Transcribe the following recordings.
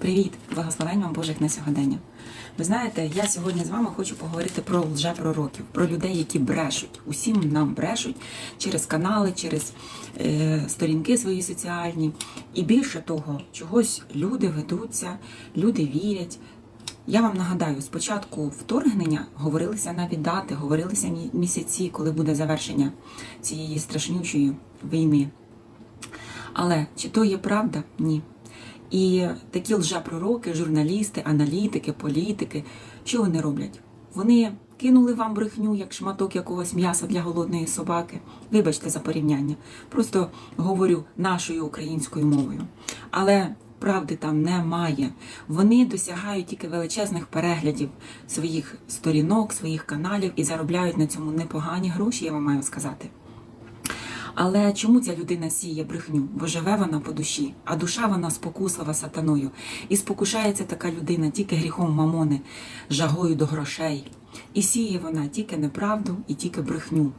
Привіт! Благословень вам Божих на сьогодення. Ви знаєте, я сьогодні з вами хочу поговорити про лжепророків, про людей, які брешуть. Усім нам брешуть через канали, через е, сторінки свої соціальні. І більше того, чогось люди ведуться, люди вірять. Я вам нагадаю, спочатку вторгнення говорилися навіть дати, говорилися місяці, коли буде завершення цієї страшнючої війни. Але чи то є правда? Ні. І такі лжепророки, журналісти, аналітики, політики, що вони роблять? Вони кинули вам брехню як шматок якогось м'яса для голодної собаки. Вибачте за порівняння. Просто говорю нашою українською мовою. Але правди там немає. Вони досягають тільки величезних переглядів своїх сторінок, своїх каналів і заробляють на цьому непогані гроші, я вам маю сказати. Але чому ця людина сіє брехню? Бо живе вона по душі, а душа вона спокуслива сатаною. І спокушається така людина тільки гріхом мамони, жагою до грошей. І сіє вона тільки неправду і тільки брехню.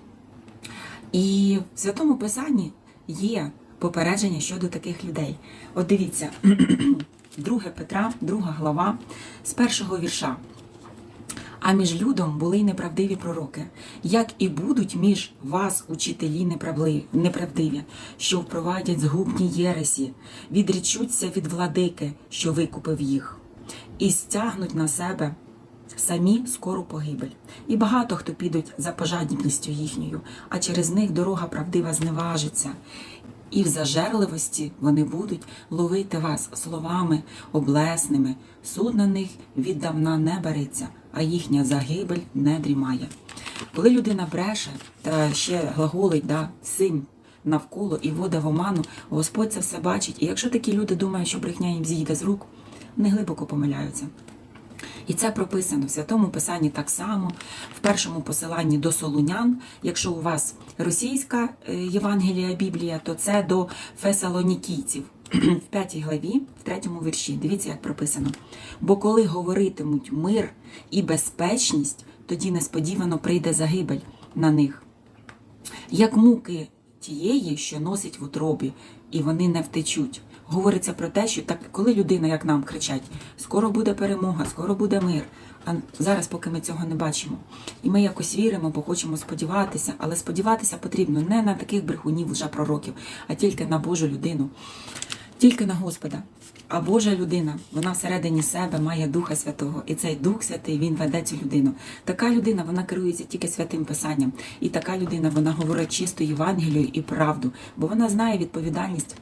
І в Святому Писанні є попередження щодо таких людей. От дивіться, 2 Петра, 2 глава, з першого вірша. А між людом були й неправдиві пророки, як і будуть між вас учителі неправдиві, що впровадять згубні єресі, відрічуться від владики, що викупив їх, і стягнуть на себе самі скору погибель. І багато хто підуть за пожадібністю їхньою, а через них дорога правдива зневажиться. І в зажерливості вони будуть ловити вас словами облесними. Суд на них віддавна не береться, а їхня загибель не дрімає. Коли людина бреше та ще глаголить да, всім навколо і вода в оману, Господь це все бачить. І якщо такі люди думають, що брехня їм зійде з рук, вони глибоко помиляються. І це прописано в святому писанні так само, в першому посиланні до Солунян. Якщо у вас російська е, Євангелія Біблія, то це до Фесалонікійців в п'ятій главі, в третьому вірші. Дивіться, як прописано. Бо коли говоритимуть мир і безпечність, тоді несподівано прийде загибель на них як муки тієї, що носить в утробі, і вони не втечуть. Говориться про те, що так, коли людина, як нам кричать, скоро буде перемога, скоро буде мир. А зараз, поки ми цього не бачимо. І ми якось віримо, бо хочемо сподіватися, але сподіватися потрібно не на таких брехунів лжепророків, а тільки на Божу людину, тільки на Господа. А Божа людина, вона всередині себе має Духа Святого, і цей Дух Святий він веде цю людину. Така людина вона керується тільки святим Писанням, і така людина вона говорить чисто Євангелію і правду, бо вона знає відповідальність.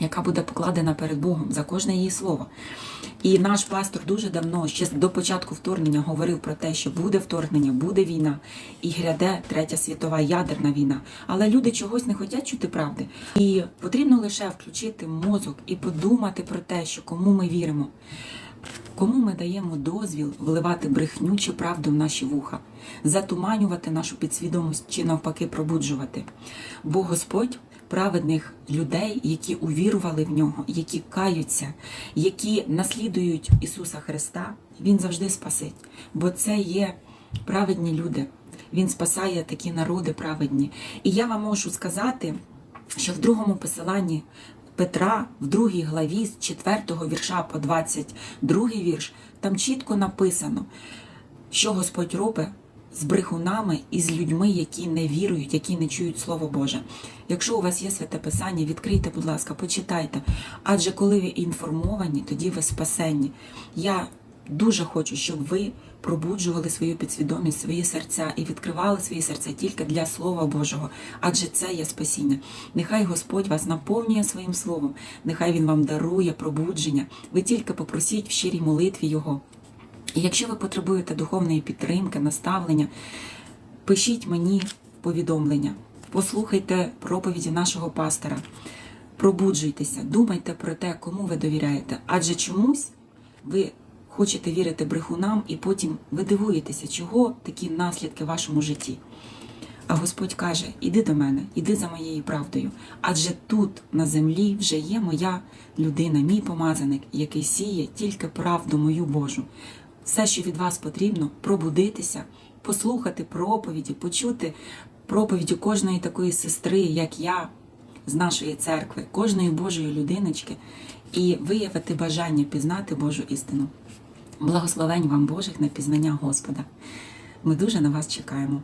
Яка буде покладена перед Богом за кожне її слово. І наш пастор дуже давно, ще до початку вторгнення, говорив про те, що буде вторгнення, буде війна, і гряде третя світова ядерна війна. Але люди чогось не хочуть чути правди. І потрібно лише включити мозок і подумати про те, що кому ми віримо. Кому ми даємо дозвіл вливати брехню чи правду в наші вуха, затуманювати нашу підсвідомість чи навпаки пробуджувати? Бо Господь праведних людей, які увірували в нього, які каються, які наслідують Ісуса Христа, Він завжди спасить. Бо це є праведні люди. Він спасає такі народи праведні. І я вам можу сказати, що в другому посиланні Петра, в другій главі з 4 вірша по 22 вірш, там чітко написано, що Господь робить з брехунами і з людьми, які не вірують, які не чують Слово Боже. Якщо у вас є святе Писання, відкрийте, будь ласка, почитайте. Адже коли ви інформовані, тоді ви спасенні. Я дуже хочу, щоб ви пробуджували свою підсвідомість, свої серця і відкривали свої серця тільки для Слова Божого, адже це є спасіння. Нехай Господь вас наповнює своїм словом, нехай Він вам дарує пробудження. Ви тільки попросіть в щирій молитві Його. І якщо ви потребуєте духовної підтримки, наставлення, пишіть мені повідомлення, послухайте проповіді нашого пастора, пробуджуйтеся, думайте про те, кому ви довіряєте. Адже чомусь ви хочете вірити брехунам, і потім ви дивуєтеся, чого такі наслідки в вашому житті. А Господь каже: Іди до мене, іди за моєю правдою. Адже тут, на землі, вже є моя людина, мій помазаник, який сіє тільки правду мою Божу. Все, що від вас потрібно, пробудитися, послухати проповіді, почути проповіді кожної такої сестри, як я, з нашої церкви, кожної Божої людиночки, і виявити бажання пізнати Божу істину. Благословень вам Божих на пізнання Господа. Ми дуже на вас чекаємо.